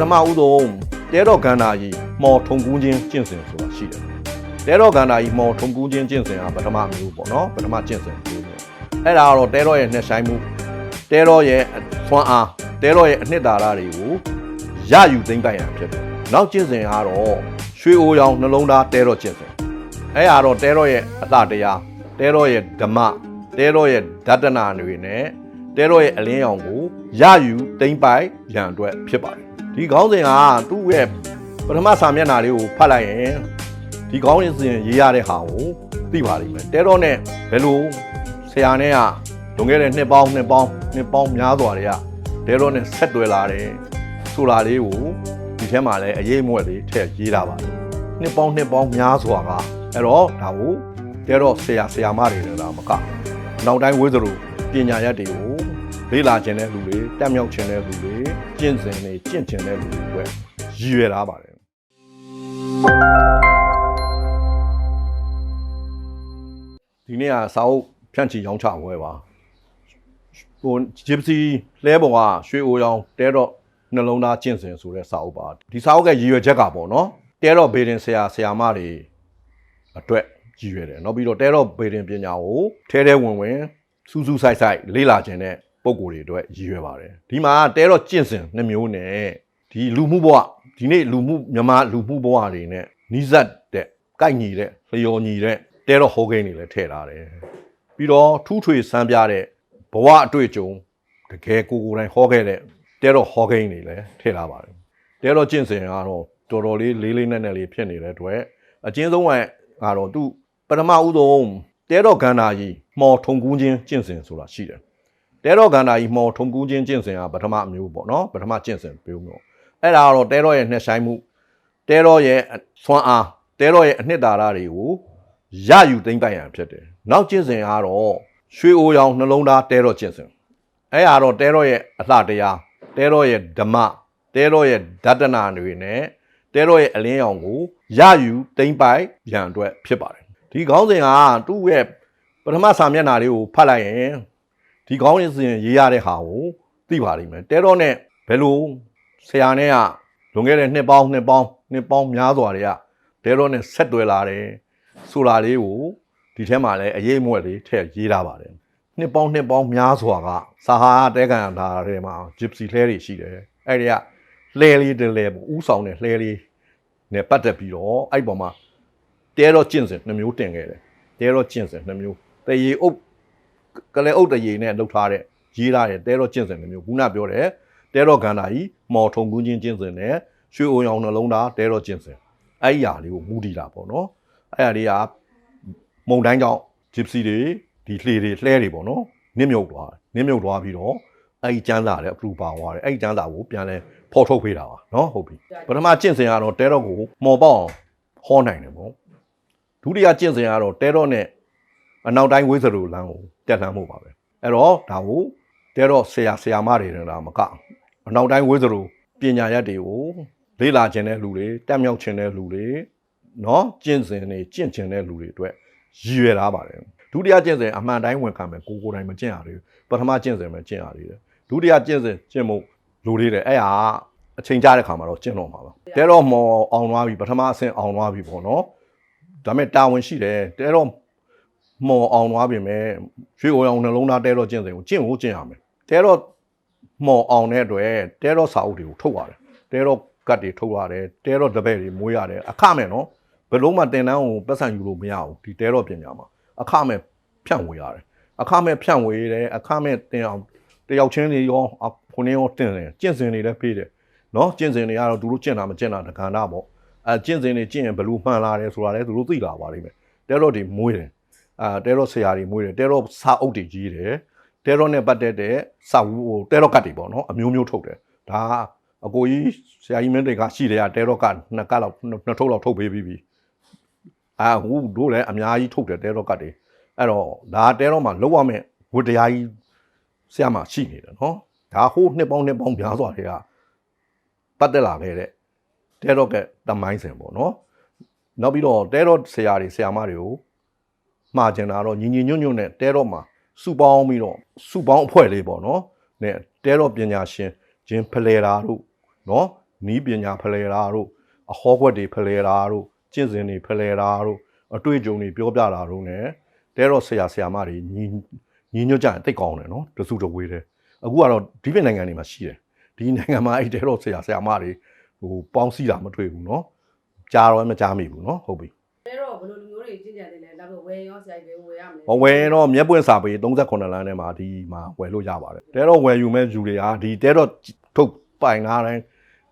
ထမဦးဆုံးတဲတော်ကန္နာကြီးမော်ထုံကူးခြင်းကျင့်စဉ်ဆိုတာရှိတယ်တဲတော်ကန္နာကြီးမော်ထုံကူးခြင်းကျင့်စဉ်ကပထမမျိုးပေါ့နော်ပထမကျင့်စဉ်မျိုးပေါ့အဲ့ဒါကတော့တဲတော်ရဲ့နှစ်ဆိုင်မှုတဲတော်ရဲ့ဆွမ်းအားတဲတော်ရဲ့အနှစ်သာရတွေကိုရယူသိမ့်ပိုင်ရဖြစ်တယ်နောက်ကျင့်စဉ်ကတော့ရွှေအိုရောင်နှလုံးသားတဲတော်ကျင့်စဉ်အဲ့ဟာတော့တဲတော်ရဲ့အသတရားတဲတော်ရဲ့ဓမ္မတဲတော်ရဲ့ဓတ္တနာတွေနဲ့တဲတော်ရဲ့အလင်းရောင်ကိုရယူသိမ့်ပိုင်ရန်အတွက်ဖြစ်ပါတယ် ဒီခေါင်းစဉ်ကသူ့ရဲ့ပထမစာမျက်နှာလေးကိုဖတ်လိုက်ရင်ဒီခေါင်းစဉ်ရေးရတဲ့ဟာကိုသိပါလိမ့်မယ်တဲတော်နဲ့ဘယ်လိုဆရာနဲ့ကလွန်ခဲ့တဲ့နှစ်ပေါင်းနှစ်ပေါင်းနှစ်ပေါင်းများစွာတွေကတဲတော်နဲ့ဆက်တွဲလာတယ်ဆိုတာလေးကိုဒီထဲမှာလည်းအရေးမွက်လေးထည့်ရေးတာပါတယ်နှစ်ပေါင်းနှစ်ပေါင်းများစွာကအဲ့တော့ဒါကိုတဲတော်ဆရာဆရာမတွေလည်းဒါမကနောက်တိုင်းဝိသလိုပညာရက်တွေကိုလေ့လာခြင်းတဲ့လူတွေတက်မြောက်ခြင်းတဲ့လူတွေ ကျင့်စဉ်တွေကျင့်ခြင်းတဲ့လူတွေအတွက်ရည်ရွယ်ထားပါတယ်ဒီနေ့ကစာအုပ်ဖြန့်ချီရောင်းချပွဲပါဟိုဂျစ်စီလဲပေါ်ကရွှေအိုရောင်တဲတော့နှလုံးသားကျင့်စဉ်ဆိုတဲ့စာအုပ်ပါဒီစာအုပ်ကရည်ရွယ်ချက်ကပေါ့နော်တဲတော့ဘေဒင်ဆရာဆရာမတွေအတွက်ရည်ရွယ်တယ်နောက်ပြီးတော့တဲတော့ဘေဒင်ပညာကိုထဲထဲဝင်ဝင်စူးစူးဆိုင်ဆိုင်လေ့လာခြင်းတဲ့ ပုံကိုယ်တွေအတွက်ရည်ရွယ်ပါတယ်ဒီမှာတဲတော့ကျင့်စဉ်နှစ်မျိုးနဲ့ဒီလူမှုဘဝဒီနေ့လူမှုမြန်မာလူမှုဘဝတွေနဲ့နီးစပ်တဲ့ကိုက်ညီတဲ့လျော်ညီတဲ့တဲတော့ဟိုးကိန်းတွေလည်းထည့်ထားတယ်ပြီးတော့ထူးထွေစမ်းပြတဲ့ဘဝအတွေ့အကြုံတကယ်ကိုယ်ကိုယ်တိုင်ဟောခဲ့တဲ့တဲတော့ဟောကိန်းတွေလည်းထည့်ထားပါတယ်တဲတော့ကျင့်စဉ်ကတော့တော်တော်လေးလေးလေးနက်နက်လေးဖြစ်နေတဲ့အတွက်အကျဉ်းဆုံးကတော့သူပထမဦးဆုံးတဲတော့ကန္နာကြီးမော်ထုံကူးခြင်းကျင့်စဉ်ဆိုတာရှိတယ် တဲတော့ကန္နာကြီးမော်ထုံကူးခြင်းကျင့်စဉ်ကပထမအမျိုးပေါ့နော်ပထမကျင့်စဉ်ပြောမျိုးအဲ့ဒါကတော့တဲတော့ရဲ့နှစ်ဆိုင်မှုတဲတော့ရဲ့ဆွမ်းအားတဲတော့ရဲ့အနှစ်သာရတွေကိုရယူသိမ့်ပိုင်ရန်ဖြစ်တယ်နောက်ကျင့်စဉ်ကတော့ရွှေအိုရောင်နှလုံးသားတဲတော့ကျင့်စဉ်အဲ့ဟာတော့တဲတော့ရဲ့အလှတရားတဲတော့ရဲ့ဓမ္မတဲတော့ရဲ့ဓတ္တနာတွေနဲ့တဲတော့ရဲ့အလင်းရောင်ကိုရယူသိမ့်ပိုင်ရန်အတွက်ဖြစ်ပါတယ်ဒီခေါင်းစဉ်ကသူ့ရဲ့ပထမစာမျက်နှာလေးကိုဖတ်လိုက်ရင် ဒီခေါင်းစဉ်ရေးရတဲ့ဟာကိုသိပါလိမ့်မယ်တဲတော့နဲ့ဘယ်လိုဆရာနဲ့ကလွန်ခဲ့တဲ့နှစ်ပေါင်းနှစ်ပေါင်းနှစ်ပေါင်းများစွာတွေကတဲတော့နဲ့ဆက်တွဲလာတယ်ဆိုတာလေးကိုဒီထဲမှာလည်းအရေးမွက်လေးထည့်ရေးထားပါတယ်နှစ်ပေါင်းနှစ်ပေါင်းများစွာကစာဟာတဲကန်တာထဲမှာဂျစ်စီလှဲတွေရှိတယ်အဲ့ဒီကလှဲလေးတလဲပေါ့ဥဆောင်တဲ့လှဲလေးနဲ့ပတ်သက်ပြီးတော့အဲ့ပေါ်မှာတဲတော့ကျင့်စဉ်နှမျိုးတင်ခဲ့တယ်တဲတော့ကျင့်စဉ်နှမျိုးတရေအုပ် ကလေးအုပ်တရေနဲ့လှုပ်ထားတဲ့ရေးထားတဲ့တဲတော့ကျင့်စဉ်နှမျိုးခုနပြောတယ်တဲတော့ဂန္ဓာကြီးမော်ထုံကူးချင်းကျင့်စဉ်နဲ့ရွှေအိုရောင်နှလုံးသားတဲတော့ကျင့်စဉ်အဲ့ဒီຢာလေးကိုမူတည်တာပေါ့နော်အဲ့ဒါလေးကမုံတိုင်းကြောင့်ဂျစ်စီတွေဒီလှေတွေလှဲတွေပေါ့နော်နစ်မြုပ်သွားတယ်နစ်မြုပ်သွားပြီးတော့အဲ့ဒီကျန်းစာလည်းအပလူပါသွားတယ်အဲ့ဒီကျန်းစာကိုပြန်လဲဖော်ထုတ်ပေးတာပါနော်ဟုတ်ပြီပထမကျင့်စဉ်ကတော့တဲတော့ကိုမော်ပေါအောင်ဟောနိုင်တယ်ပေါ့ဒုတိယကျင့်စဉ်ကတော့တဲတော့နဲ့ အနောက်တိုင်းဝိဇ္ဇရိုလမ်းကိုတက်လှမ်းမှုပါပဲအဲ့တော့ဒါကိုတဲတော့ဆရာဆရာမတွေနဲ့ဒါမကအနောက်တိုင်းဝိဇ္ဇရိုပညာရက်တွေကိုလေ့လာခြင်းတဲ့လူတွေတက်မြောက်ခြင်းတဲ့လူတွေနော်ကျင့်စဉ်တွေကျင့်ခြင်းတဲ့လူတွေအတွက်ရည်ရွယ်ထားပါတယ်ဒုတိယကျင့်စဉ်အမှန်တိုင်းဝန်ခံမယ်ကိုကိုယ်တိုင်မကျင့်ရသေးဘူးပထမကျင့်စဉ်ပဲကျင့်ရသေးတယ်ဒုတိယကျင့်စဉ်ကျင့်ဖို့လူလေးတယ်အဲ့ဟာအချိန်ကြတဲ့ခါမှာတော့ကျင့်တော့မှာပါတဲတော့မော်အောင်သွားပြီပထမအဆင့်အောင်သွားပြီပေါ့နော်ဒါပေမဲ့တာဝန်ရှိတယ်တဲတော့ မော်အောင်သွားပြီမဲ့ရွှေအိုအောင်နှလုံးသားတဲတော့ကျင့်စဉ်ကိုကျင့်ဖို့ကျင့်ရမယ်တဲတော့မော်အောင်တဲ့အတွက်တဲတော့စာအုပ်တွေကိုထုတ်ရတယ်တဲတော့ကတ်တွေထုတ်ရတယ်တဲတော့တပည့်တွေမွေးရတယ်အခမဲ့နော်ဘယ်လုံးမှတင်တန်းကိုပတ်စံယူလို့မရဘူးဒီတဲတော့ပညာမှာအခမဲ့ဖြန့်ဝေရတယ်အခမဲ့ဖြန့်ဝေတယ်အခမဲ့တင်အောင်တယောက်ချင်းတွေရောခုနေရောတင်တယ်ကျင့်စဉ်တွေလည်းပေးတယ်နော်ကျင့်စဉ်တွေကတော့သူတို့ကျင့်တာမကျင့်တာတက္ကနာပေါ့အဲကျင့်စဉ်တွေကျင့်ရင်ဘယ်လိုမှန်လာတယ်ဆိုတာလည်းသူတို့သိလာပါလိမ့်မယ်တဲတော့တွေမွေးတယ် အာတဲတော့ဆရာတွေမွေးတယ်တဲတော့စာအုပ်တွေကြီးတယ်တဲတော့နဲ့ပတ်သက်တဲ့စာဝူဟိုတဲတော့ကတ်တွေပေါ့နော်အမျိုးမျိုးထုတ်တယ်ဒါအကိုကြီးဆရာကြီးမင်းတွေကရှိတယ်ကတဲတော့ကနှစ်ကတ်လောက်နှစ်ထုတ်လောက်ထုတ်ပေးပြီးပြီအာဟိုတို့လည်းအများကြီးထုတ်တယ်တဲတော့ကတ်တွေအဲ့တော့ဒါတဲတော့မှလောက်ရမယ်ဝတ္တရားကြီးဆရာမှရှိနေတယ်နော်ဒါဟိုးနှစ်ပေါင်းနှစ်ပေါင်းများစွာတွေကပတ်သက်လာခဲ့တဲ့တဲတော့ကတမိုင်းစင်ပေါ့နော်နောက်ပြီးတော့တဲတော့ဆရာတွေဆရာမတွေကို မှာကျင်တာတော့ညီညီညွတ်ညွတ်နဲ့တဲတော့မှာစုပေါင်းပြီးတော့စုပေါင်းအဖွဲ့လေးပေါ့နော်နဲ့တဲတော့ပညာရှင်ဂျင်းဖလဲတာတို့နော်နီးပညာဖလှယ်တာတို့အဟောကွက်တွေဖလှယ်တာတို့ကျင့်စဉ်တွေဖလှယ်တာတို့အတွေ့အကြုံတွေပြောပြတာတို့ ਨੇ တဲတော့ဆရာဆရာမတွေညီညီညွတ်ကြရင်တိတ်ကောင်းတယ်နော်တစုတဝေးတယ်အခုကတော့ဒီပြင်နိုင်ငံတွေမှာရှိတယ်ဒီနိုင်ငံမှာအဲ့တဲတော့ဆရာဆရာမတွေဟိုပေါင်းစည်းတာမတွေ့ဘူးနော်ကြားတော့မကြားမိဘူးနော်ဟုတ်ပြီတဲတော့ဘယ်လိုလူမျိုးတွေကျင့်ကြံနေလဲ ဒါပေမဲ့ဝယ်ရောဆရာကြီးပဲဝယ်ရမလဲ။ဝယ်ရင်တော့မျက်ပွင့်စာပေ38လမ်းထဲမှာဒီမှာဝယ်လို့ရပါတယ်။တဲတော့ဝယ်ယူမဲ့ယူတွေကဒီတဲတော့ထုတ်ပိုင်ထားတိုင်း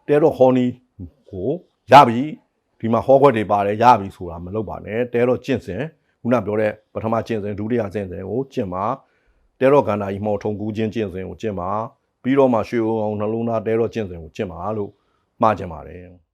တဲတော့ဟော်နီကိုရပြီဒီမှာဟောခွက်တွေပါတယ်ရပြီဆိုတာမလုပ်ပါနဲ့တဲတော့ကျင့်စဉ်ခုနပြောတဲ့ပထမကျင့်စဉ်ဒုတိယကျင့်စဉ်ကိုကျင့်ပါတဲတော့ကန္တာကြီးမော်ထုံကူးခြင်းကျင့်စဉ်ကိုကျင့်ပါပြီးတော့မှရွှေအောင်နှလုံးသားတဲတော့ကျင့်စဉ်ကိုကျင့်ပါလို့မှားကျင်ပါတယ်။